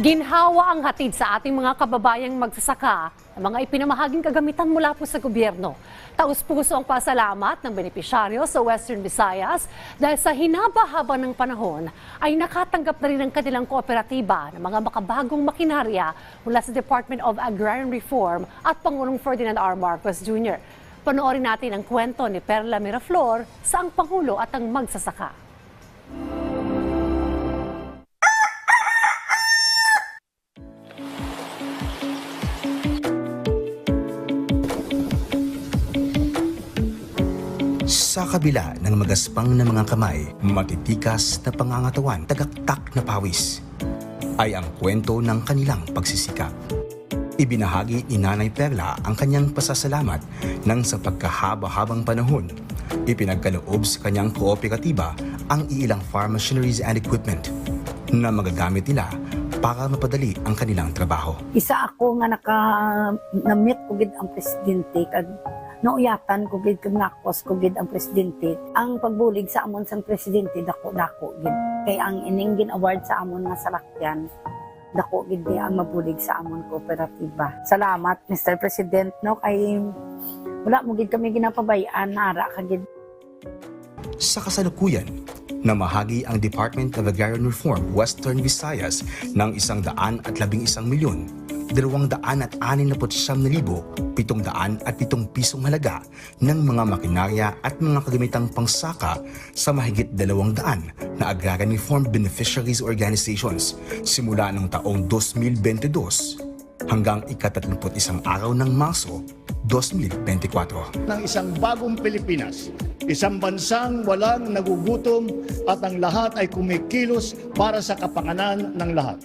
Ginhawa ang hatid sa ating mga kababayang magsasaka ng mga ipinamahaging kagamitan mula po sa gobyerno. Taus-puso ang pasalamat ng benepisyaryo sa Western Visayas dahil sa hinaba-haba ng panahon ay nakatanggap na rin ang kanilang kooperatiba ng mga makabagong makinarya mula sa Department of Agrarian Reform at Pangulong Ferdinand R. Marcos Jr. Panoorin natin ang kwento ni Perla Miraflor sa ang Pangulo at ang magsasaka. Sa kabila ng magaspang na mga kamay, matitikas na pangangatawan, tagaktak na pawis, ay ang kwento ng kanilang pagsisikap. Ibinahagi ni Nanay Perla ang kanyang pasasalamat nang sa pagkahaba-habang panahon, ipinagkaloob sa kanyang kooperatiba ang iilang farm machineries and equipment na magagamit nila para mapadali ang kanilang trabaho. isa ako nga naka na-meet ko gid ang presidente kag nauyatan ko gid kag nakos ko gid ang presidente. Ang pagbulig sa amon sang presidente dako dako gid. Kay ang ininggin award sa amon nga salakyan dako gid di ang mabulig sa amon kooperatiba. Salamat Mr. President no? Kay wala mo gid kami ginapabayaan nara ka gid. Sa kasalukuyan, namahagi ang Department of Agrarian Reform Western Visayas ng isang daan at labing isang milyon, dalawang daan at anin na putsyam na libo, pitong daan at pitong pisong halaga ng mga makinarya at mga kagamitang pangsaka sa mahigit dalawang daan na Agrarian Reform Beneficiaries Organizations simula ng taong 2022 hanggang ikatatlumput isang araw ng Marso 2024. ng isang bagong Pilipinas. Isang bansang walang nagugutom at ang lahat ay kumikilos para sa kapakanan ng lahat.